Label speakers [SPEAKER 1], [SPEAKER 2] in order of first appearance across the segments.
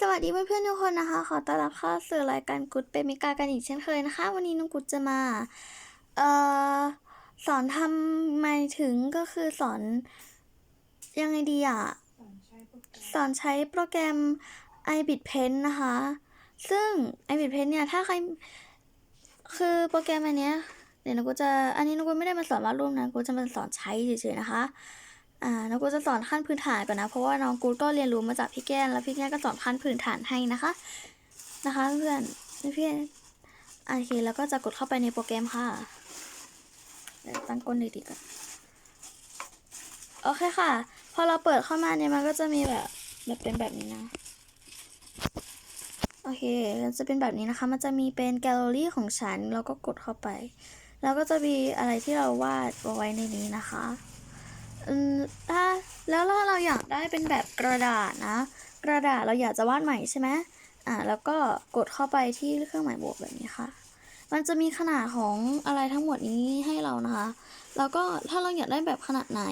[SPEAKER 1] สวัสดีเพื่อนๆทุกคนนะคะ ขอต้อนรับเข้าสู่รายการกุดเปมิกากันอีกเช่นเคยนะคะ วันนี้น้องกุดจะมาเอ่อสอนทำมาถึงก็คือสอนยังไงดีอะสอนใช้โปรแกรม iBit Pen นะคะ ซึ่ง iBit Pen เนี่ยถ้าใคร คือโปรแกรมอันเนี้ยเดี๋ยวน้องกุดจะอันนี้น้องกุดไม่ได้มาสอนวาดรูปนะกุดจะมาสอนใช้เฉยๆนะคะ อ่าน้องกูจะสอนขั้นพื้นฐานก่อนนะ เพราะว่าน้องกูก็เรียนรู้มาจากพี่แก้นแล้วพี่แก้นก็สอนขั้นพื้นฐานให้นะคะ นะคะเพื่อนเพื่อนโอเคแล้วก็จะกดเข้าไปในโปรแกรมค่ะเดี๋ยวตั้งก้นดีๆก่อนโอเคค่ะ พอเราเปิดเข้ามาเนี่ยมันก็จะมีแบบแบบเป็นแบบนี้นะโอเคจะเป็นแบบนี้นะคะ มันจะมีเป็นแกลเลอรี่ของฉันแล้วก็กดเข้าไป แล้วก็จะมีอะไรที่เราวาดเอาไว้ในนี้นะคะ อืมถ้าแล้วถ้าเราอยากได้เป็นแบบกระดาษนะ กระดาษเราอยากจะวาดใหม่ใช่ไหมอ่าแล้วก็กดเข้าไปที่เครื่องหมายบวกแบบนี้ค่ะ มันจะมีขนาดของอะไรทั้งหมดนี้ให้เรานะคะ แล้วก็ถ้าเราอยากได้แบบขนาดไหน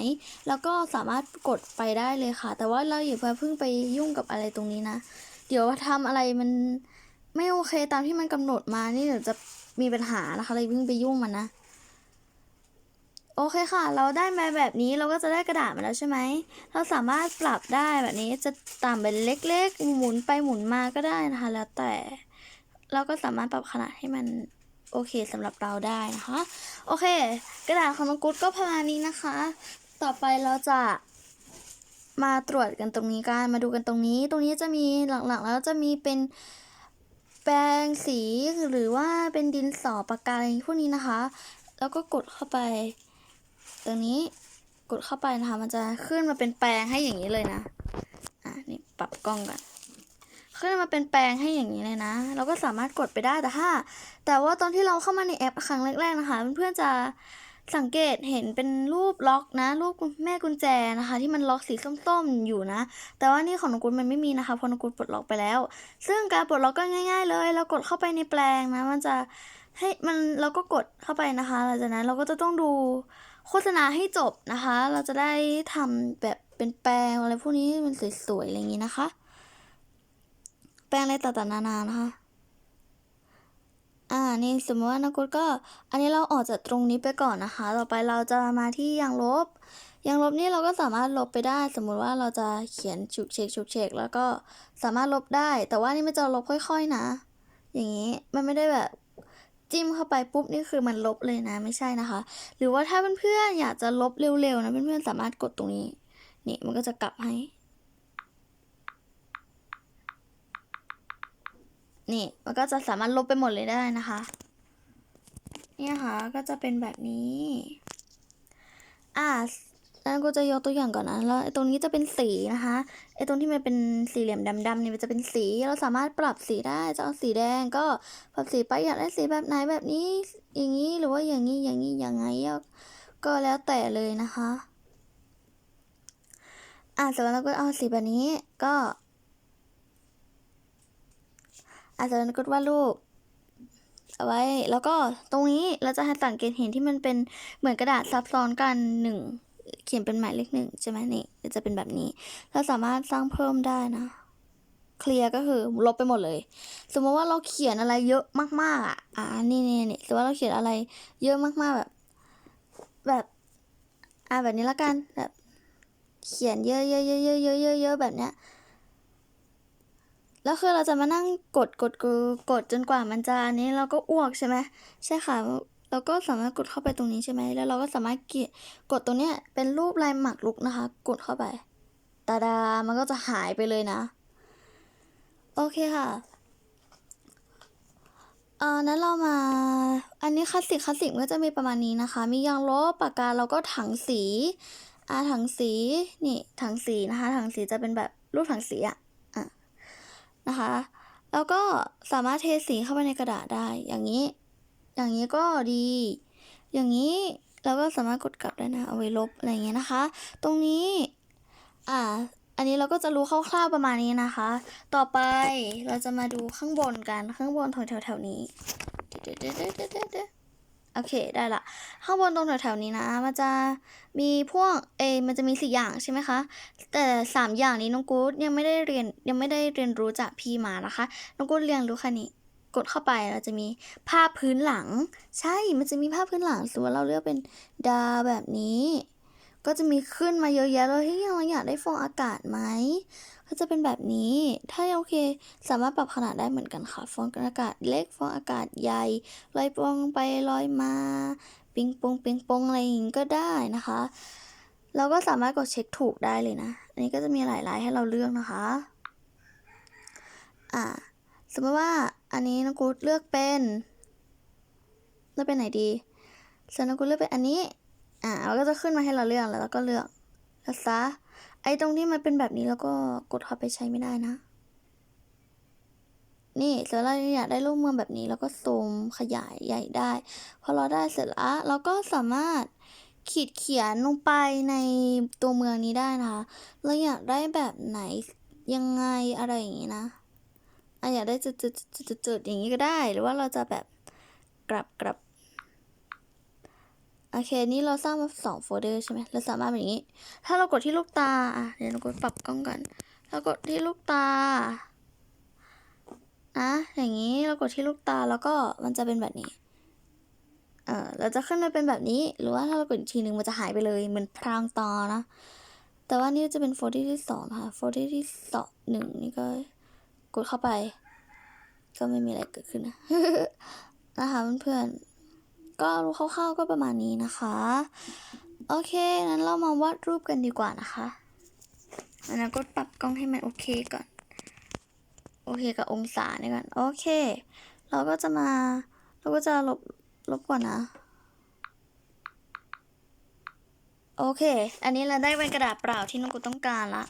[SPEAKER 1] แล้วก็สามารถกดไปได้เลยค่ะ แต่ว่าเราอย่าเพิ่งไปยุ่งกับอะไรตรงนี้นะ เดี๋ยวทำอะไรมันไม่โอเคตามที่มันกำหนดมานี่เดี๋ยวจะมีปัญหานะคะเลยเพิ่งไปยุ่งมันนะ โอเคค่ะ เราได้มาแบบนี้เราก็จะได้กระดาษมาแล้วใช่ไหม เราสามารถปรับได้แบบนี้จะต่ำเป็นเล็กๆ หมุนไปหมุนมาก็ได้นะคะแล้วแต่ เราก็สามารถปรับขนาดให้มันโอเคสำหรับเราได้นะคะ โอเค กระดาษของน้องกุ๊ดก็ประมาณนี้นะคะ ต่อไปเราจะมาตรวจกันตรงนี้กันมาดูกันตรงนี้ ตรงนี้จะมีหลักๆ แล้วจะมีเป็นแปรงสีหรือว่าเป็นดินสอปากกาอะไรพวกนี้นะคะ แล้วก็กดเข้าไป ตรงนี้กดเข้าไปนะคะ มันจะขึ้นมาเป็นแปลงให้อย่างนี้เลยนะ อะนี่ปรับกล้องก่อน ขึ้นมาเป็นแปลงให้อย่างนี้เลยนะ เราก็สามารถกดไปได้แต่ถ้า แต่ว่าตอนที่เราเข้ามาในแอปครั้งแรกๆนะคะ เพื่อนๆจะสังเกตเห็นเป็นรูปล็อกนะ รูปแม่กุญแจนะคะ ที่มันล็อกสีส้มๆอยู่นะ แต่ว่านี่ของนกุลมันไม่มีนะคะเพราะนกุลปลดล็อกไปแล้ว ซึ่งการปลดล็อกก็ง่าย ๆ เลยเรากดเข้าไปในแปลงนะ มันจะให้มันเราก็กดเข้าไปนะคะหลังจากนั้นเราก็จะต้องดู โฆษณาให้จบนะคะ เราจะได้ทำแบบเป็นแปลงอะไรพวกนี้มันสวยๆอะไรอย่างนี้นะคะ แปลงอะไรต่างๆนานานะคะอ่านี่สมมติว่านักกุดก็ อันนี้เราออกจากตรงนี้ไปก่อนนะคะ ต่อไปเราจะมาที่ยางลบยางลบนี่เราก็สามารถลบไปได้ สมมุติว่าเราจะเขียนฉุกเฉกฉุกเฉกแล้วก็สามารถลบได้ แต่ว่านี่มันจะลบค่อย ๆนะ อย่างนี้มันไม่ได้แบบ จิ้มเข้าไปปุ๊บนี่คือมันลบเลยนะไม่ใช่นะคะ หรือว่าถ้าเพื่อนๆอยากจะลบเร็วๆนะเพื่อนๆสามารถกดตรงนี้นี่มันก็จะกลับให้ นี่มันก็จะสามารถลบไปหมดเลยได้นะคะ เนี่ยค่ะก็จะเป็นแบบนี้ อ่า แล้วก็จะยกตัวอย่างก่อนนะ แล้วไอ้ตรงนี้จะเป็นสีนะคะ ไอ้ตรงที่มันเป็นสี่เหลี่ยมดำๆเนี่ยมันจะเป็นสี เราสามารถปรับสีได้ จะเอาสีแดงก็ปรับสีไปอยากได้สีแบบไหนแบบนี้ อย่างนี้ หรือว่าอย่างนี้ อย่างนี้ อย่างไง ก็แล้วแต่เลยนะคะ อ่าเสร็จแล้วเราก็เอาสีแบบนี้ ก็อาจจะก็ว่ารูปเอาไว้ แล้วก็ตรงนี้เราจะให้สังเกตเห็นที่มันเป็นเหมือนกระดาษซับซ้อนกันหนึ่ง ขียนเป็นหมายเลขหนึ่งใช่ไหมนี่จะเป็นแบบนี้เราสามารถสร้างเพิ่มได้นะ เคลียร์ก็คือลบไปหมดเลย สมมติว่าเราเขียนอะไรเยอะมากๆอะอ่านี่นี่นี่สมมติว่าเราเขียนอะไรเยอะมากๆแบบ แบบอ่าแบบนี้ละกันแบบ เขียนเยอะเยอะเยอะเยอะเยอะเยอะเยอะแบบเนี้ยแล้วคือเราจะมานั่งกดกดกดกดจนกว่ามันจะอันนี้เราก็อ้วกใช่ไหมใช่ค่ะ เราก็สามารถกดเข้าไปตรงนี้ใช่ไหมแล้วเราก็สามารถเกียกดตรงเนี้ยเป็นรูปลายหมากรุกนะคะ กดเข้าไปตาดา มันก็จะหายไปเลยนะ โอเคค่ะเอ่อนั้นเรามา อันนี้คลาสสิกคลาสสิกก็จะมีประมาณนี้นะคะ มียางลบปากกาแล้วก็ถังสีอ่าถังสี นี่ ถังสีนะคะ ถังสีจะเป็นแบบรูปถังสีอะอะนะคะ แล้วก็สามารถเทสีเข้าไปในกระดาษได้ อย่างนี้ อย่างนี้ก็ดี อย่างนี้เราก็สามารถกดกลับได้นะ เอาไว้ลบอะไรเงี้ยนะคะ ตรงนี้ อ่า อันนี้เราก็จะรู้คร่าวๆประมาณนี้นะคะ ต่อไปเราจะมาดูข้างบนกันข้างบนแถวๆนี้เดี๋ยวๆๆๆๆโอเคได้ละ ข้างบนตรงแถวๆนี้นะ มันจะมีพวกเอ มันจะมีสี่อย่างใช่ไหมคะ แต่สามอย่างนี้น้องกู๊ดยังไม่ได้เรียนยังไม่ได้เรียนรู้จากพี่มานะคะ น้องกู๊ดเรียนรู้แค่นี้ กดเข้าไปเราจะมีภาพพื้นหลัง ใช่ มันจะมีภาพพื้นหลังสมมติเราเลือกเป็นดาวแบบนี้ ก็จะมีขึ้นมาเยอะแยะเลยเฮ้ยเราอยากได้ฟองอากาศไหมก็จะเป็นแบบนี้ ถ้าโอเค สามารถปรับขนาดได้เหมือนกันค่ะ ฟองอากาศเล็ก ฟองอากาศใหญ่ลอยปองไปลอยมา ปิงปองปิงปองอะไรอย่างงี้ก็ได้นะคะ เราก็สามารถกดเช็คถูกได้เลยนะ อันนี้ก็จะมีหลายลายให้เราเลือกนะคะ อ่า สมมติว่า อันนี้น้องกูเลือกเป็นเลือกเป็นไหนดีส่วนน้องกูเลือกเป็นอันนี้ อ่าเราก็จะขึ้นมาให้เราเลือกแล้วเราก็เลือกแล้วซะไอ้ตรงที่มันเป็นแบบนี้แล้วก็กดเข้าไปใช้ไม่ได้นะ นี่เสร็จแล้วเราอยากได้รูปเมืองแบบนี้ แล้วก็ซูมขยายใหญ่ได้ พอเราได้เสร็จแล้วเราก็สามารถขีดเขียนลงไปในตัวเมืองนี้ได้นะคะ เราอยากได้แบบไหนยังไงอะไรอย่างนี้นะ อะอยากได้จุดจุดจุดจุดจุดอย่างนี้ก็ได้ หรือว่าเราจะแบบกลับกลับโอเค นี่เราสร้างมาสองโฟลเดอร์ใช่ไหมเราสามารถแบบนี้ ถ้าเรากดที่ลูกตา อะ เดี๋ยวเรากดปรับกล้องก่อนเรากดที่ลูกตา นะ อย่างนี้ เรากดที่ลูกตา แล้วก็มันจะเป็นแบบนี้ เออเราจะขึ้นมาเป็นแบบนี้ หรือว่าถ้าเรากดอีกทีหนึ่งมันจะหายไปเลย เหมือนพรางตานะ แต่ว่านี่จะเป็นโฟลเดอร์ที่สองนะคะโฟลเดอร์ที่สองหนึ่งนี่ก็ กดเข้าไป ก็ไม่มีอะไรเกิดขึ้นนะนะคะเพื่อนๆ ก็รู้คร่าวๆก็ประมาณนี้นะคะ โอเคนั้นเรามาวาดรูปกันดีกว่านะคะอันนั้นก็ปรับกล้องให้มันโอเคก่อน โอเคกับองศาเนี่ยก่อน โอเค เราก็จะมา เราก็จะลบ ลบก่อนนะ โอเค อันนี้เราได้เป็นกระดาษเปล่าที่น้องกูต้องการละ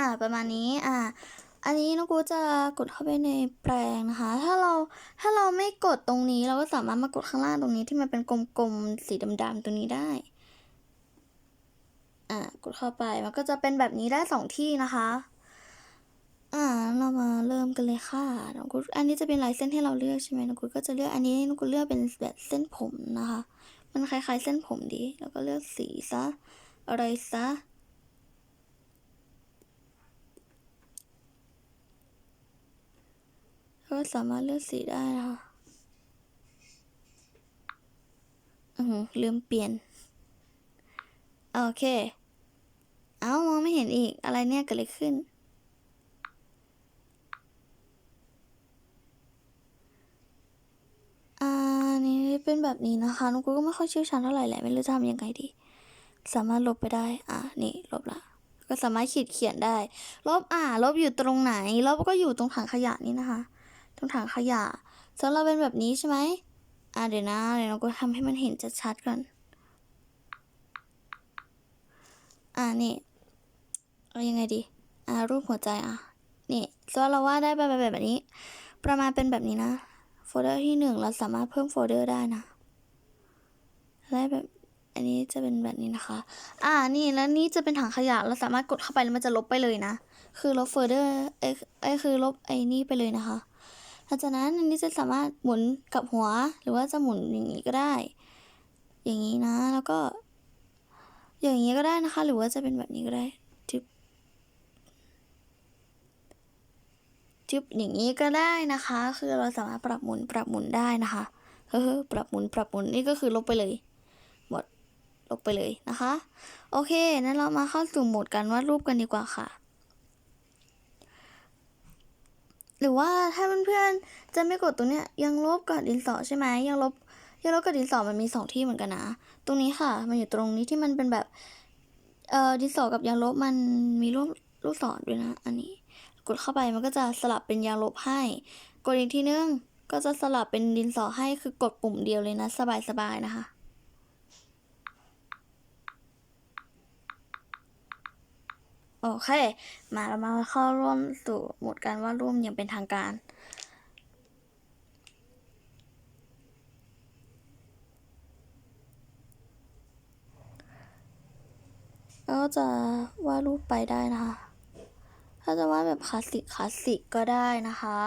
[SPEAKER 1] อ่า ประมาณนี้ อ่า อันนี้น้องกูจะกดเข้าไปในแปลงนะคะ ถ้าเรา ถ้าเราไม่กดตรงนี้ เราก็สามารถมากดข้างล่างตรงนี้ที่มันเป็นกลมๆ สีดำๆตรงนี้ได้ อ่า กดเข้าไป มันก็จะเป็นแบบนี้ได้สองที่นะคะ อ่า เรามาเริ่มกันเลยค่ะ น้องกุดอันนี้จะเป็นลายเส้นให้เราเลือกใช่ไหมน้องกุดก็จะเลือก อันนี้น้องกุดเลือกเป็นแบบเส้นผมนะคะ มันคล้ายๆเส้นผมดี แล้วก็เลือกสีซะ อะไรซะ ก็สามารถเลือกสีได้นะคะอือหือลืมเปลี่ยน โอเค เอ้ามองไม่เห็นอีก อะไรเนี่ยเกิดอะไรขึ้น อ่า นี่เป็นแบบนี้นะคะน้องกูก็ไม่ค่อยเชี่ยวชาญเท่าไหร่แหละ ไม่รู้จะทำยังไงดี สามารถลบไปได้ อ่า นี่ ลบละก็สามารถขีดเขียนได้ ลบอ่า ลบอยู่ตรงไหน ลบก็อยู่ตรงถังขยะนี่นะคะ ตรงถังขยะส่วนเราเป็นแบบนี้ใช่ไหมอ่าเดี๋ยวนะเดี๋ยวเราก็ทำให้มันเห็นชัดๆก่อน อ่านี่เอายังไงดี อ่ารูปหัวใจอะนี่ส่วนเราวาได้แบบแบบนี้ ประมาณเป็นแบบนี้นะโฟลเดอร์ที่หนึ่งเราสามารถเพิ่มโฟลเดอร์ได้นะได้แบบอันนี้จะเป็นแบบนี้นะคะ อ่า นี่ แล้วนี่จะเป็นถังขยะ เราสามารถกดเข้าไปแล้วมันจะลบไปเลยนะ คือลบโฟลเดอร์ เอ้ยเอ้ยคือลบไอ้นี่ไปเลยนะคะ ลังจากนั้นอันนี้จะสามารถหมุนกับหัว หรือว่าจะหมุนอย่างนี้ก็ได้ อย่างนี้นะ แล้วก็ อย่างนี้ก็ได้นะคะ หรือว่าจะเป็นแบบนี้ก็ได้จึ๊บจึ๊บอย่างนี้ก็ได้นะคะ คือเราสามารถปรับหมุนปรับหมุนได้นะคะเฮ้อปรับหมุนปรับหมุนนี่ก็คือลบไปเลยหมดลบไปเลยนะคะ โอเคนั้นเรามาเข้าสู่โหมดการวาดรูปกันดีกว่าค่ะ หรือว่าถ้าเพื่อนๆจะไม่กดตรงเนี้ยยังลบกับดินสอใช่ไหมยังลบยังลบกับดินสอมันมีสองที่เหมือนกันนะ ตรงนี้ค่ะ มันอยู่ตรงนี้ที่มันเป็นแบบเอ่อดินสอกับยางลบมันมีรูปลูกศรด้วยนะ อันนี้ กดเข้าไปมันก็จะสลับเป็นยางลบให้ กดอีกทีนึงก็จะสลับเป็นดินสอให้คือกดปุ่มเดียวเลยนะ สบายๆนะคะ โอเค มาเรามาเข้าร่วมสู่หมดการวาดรูปอย่างเป็นทางการ แล้วก็จะวาดรูปไปได้นะคะ ถ้าจะวาดแบบคลาสสิกคลาสสิกก็ได้นะคะ